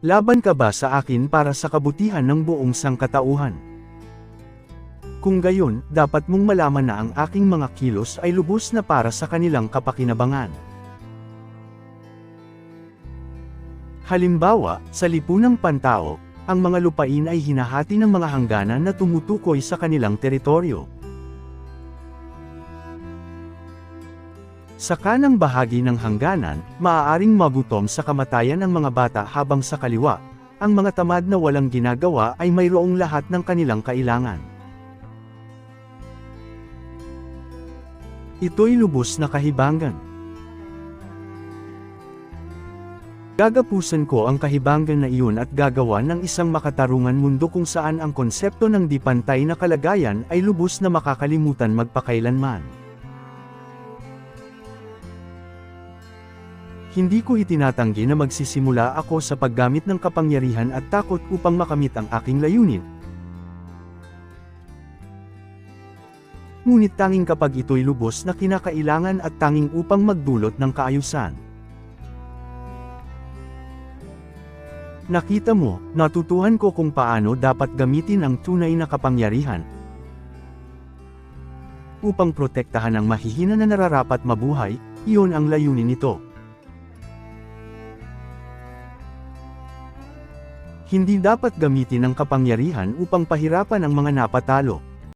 Laban ka ba sa akin para sa kabutihan ng buong sangkatauhan? Kung gayon, dapat mong malaman na ang aking mga kilos ay lubos na para sa kanilang kapakinabangan. Halimbawa, sa lipunang pantao, ang mga lupain ay hinahati ng mga hangganan na tumutukoy sa kanilang teritoryo. Sa kanang bahagi ng hangganan, maaaring magutom sa kamatayan ang mga bata habang sa kaliwa, ang mga tamad na walang ginagawa ay mayroong lahat ng kanilang kailangan. Ito'y lubos na kahibangan. Gagapusan ko ang kahibangan na iyon at gagawa ng isang makatarungan mundo kung saan ang konsepto ng di pantay na kalagayan ay lubos na makakalimutan magpakailanman. Hindi ko itinatanggi na magsisimula ako sa paggamit ng kapangyarihan at takot upang makamit ang aking layunin. Ngunit tanging kapag ito'y lubos na kinakailangan at tanging upang magdulot ng kaayusan. Nakita mo, natutuhan ko kung paano dapat gamitin ang tunay na kapangyarihan upang protektahan ang mahihina na nararapat mabuhay, iyon ang layunin nito. Hindi dapat gamitin ang kapangyarihan upang pahirapan ang mga napatalo.